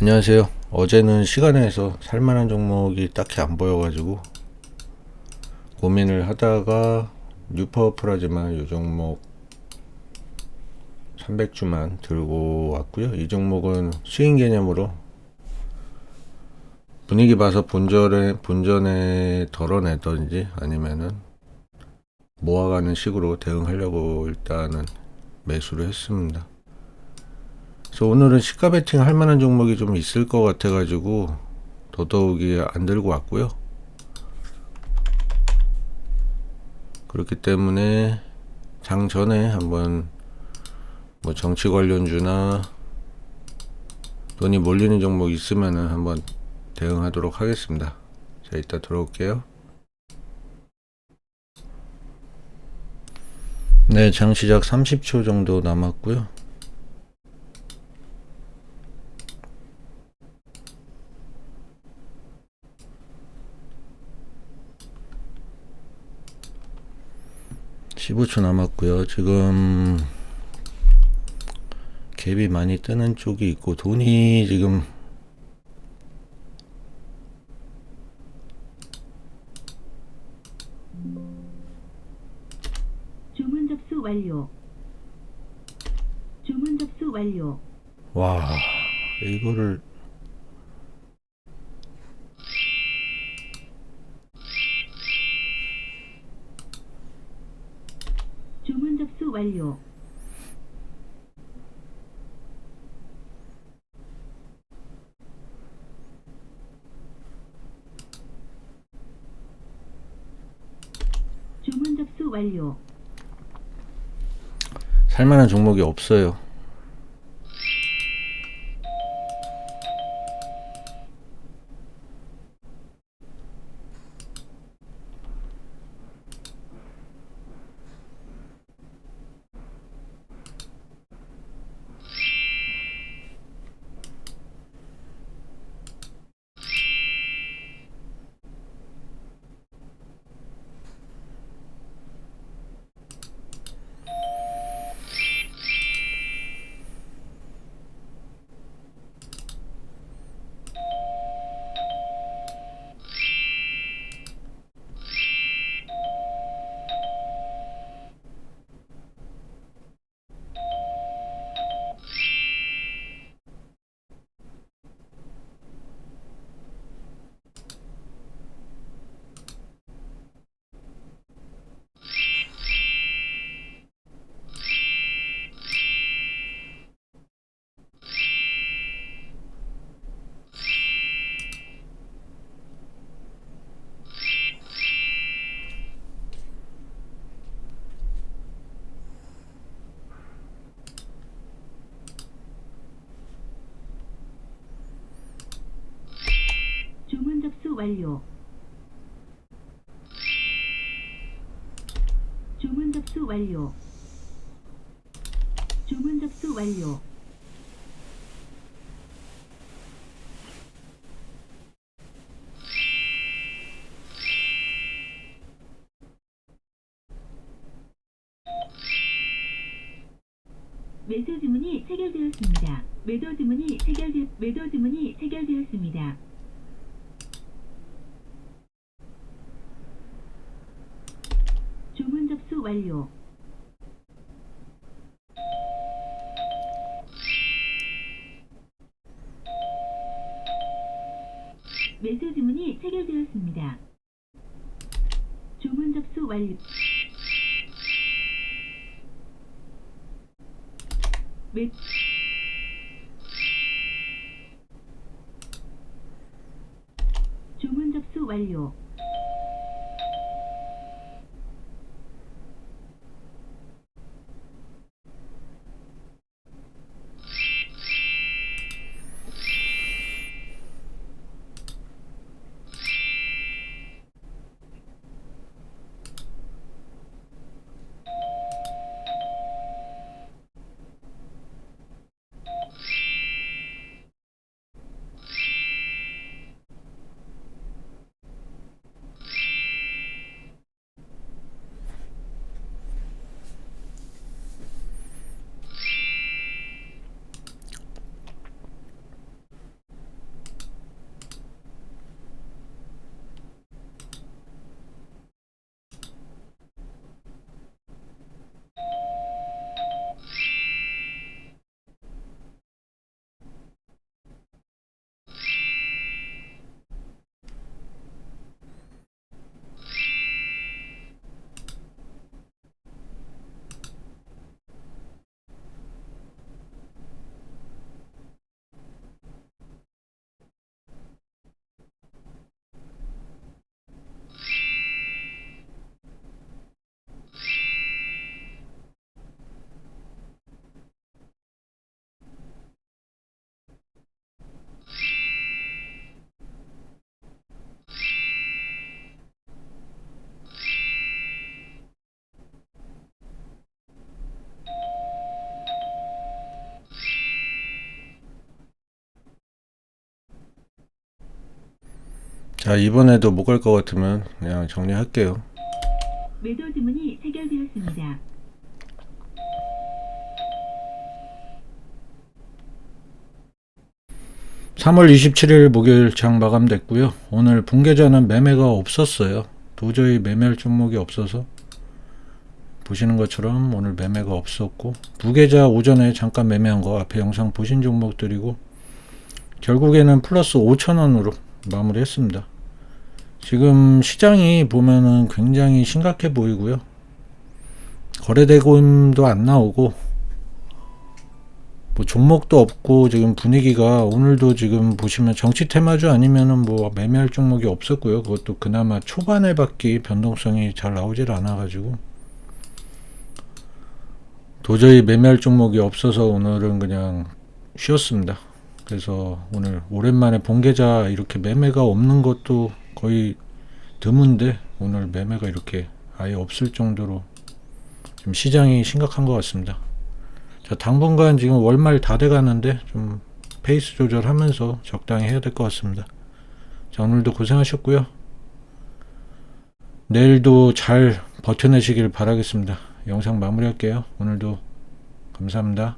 안녕하세요. 어제는 시간에서 살만한 종목이 딱히 안 보여가지고 고민을 하다가 뉴퍼플라즈마 이 종목 300주만 들고 왔고요. 이 종목은 스윙 개념으로 분위기 봐서 본전에 본전에 덜어내든지 아니면은 모아가는 식으로 대응하려고 일단은 매수를 했습니다. 그래서 오늘은 시가 베팅 할 만한 종목이 좀 있을 것 같아 가지고 더더욱이 안 들고 왔고요. 그렇기 때문에 장 전에 한번 뭐 정치 관련주나 돈이 몰리는 종목 있으면은 한번 대응하도록 하겠습니다. 자, 이따 들어올게요. 네, 장 시작 30초 정도 남았고요. 십오 초 남았고요. 지금 갭이 많이 뜨는 쪽이 있고 돈이 지금 주문 접수 완료. 주문 접수 완료. 와 이거를 접수 완료. 주문 접수 완료. 살만한 종목이 없어요. 접수 완료. 주문 접수 완료. 주문 접수 완료. 매도 주문이 체결되었습니다. 매도 주문이 체결되 매도 주문이 체결되었습니다. 주문 접수 완료. 매수 주문이 체결되었습니다. 주문 접수 완료. 매 주문 접수 완료. 자 이번에도 못 갈 것 같으면 그냥 정리할게요. 매도 주문이 체결되었습니다. 삼월 27일 목요일 장 마감됐고요. 오늘 분계자는 매매가 없었어요. 도저히 매매할 종목이 없어서 보시는 것처럼 오늘 매매가 없었고 부계자 오전에 잠깐 매매한 거 앞에 영상 보신 종목들이고 결국에는 플러스 5천원으로 마무리했습니다. 지금 시장이 보면은 굉장히 심각해 보이고요. 거래대금도 안 나오고 뭐 종목도 없고 지금 분위기가 오늘도 지금 보시면 정치 테마주 아니면은 뭐 매매할 종목이 없었고요. 그것도 그나마 초반에 밖에 변동성이 잘 나오질 않아 가지고 도저히 매매할 종목이 없어서 오늘은 그냥 쉬었습니다. 그래서 오늘 오랜만에 본계좌 이렇게 매매가 없는 것도 거의 드문데 오늘 매매가 이렇게 아예 없을 정도로 지금 시장이 심각한 것 같습니다. 자, 당분간 지금 월말 다 돼가는데 좀 페이스 조절하면서 적당히 해야 될 것 같습니다. 자, 오늘도 고생하셨고요. 내일도 잘 버텨내시길 바라겠습니다. 영상 마무리할게요. 오늘도 감사합니다.